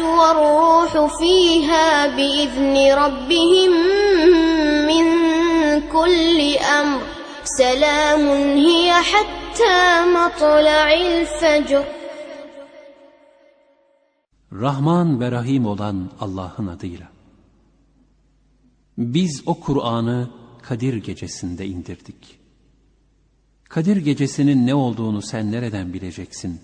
والروح فيها بإذن ربهم من كل أمر سلام هي حتى مطلع الفجر Rahman ve Rahim olan Allah'ın adıyla. Biz o Kur'an'ı Kadir gecesinde indirdik. Kadir gecesinin ne olduğunu sen nereden bileceksin?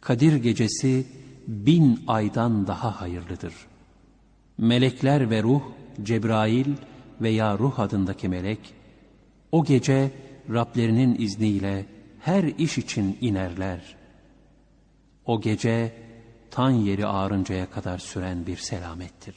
Kadir gecesi bin aydan daha hayırlıdır. Melekler ve ruh, Cebrail veya ruh adındaki melek, o gece Rablerinin izniyle her iş için inerler. O gece tan yeri ağrıncaya kadar süren bir selamettir.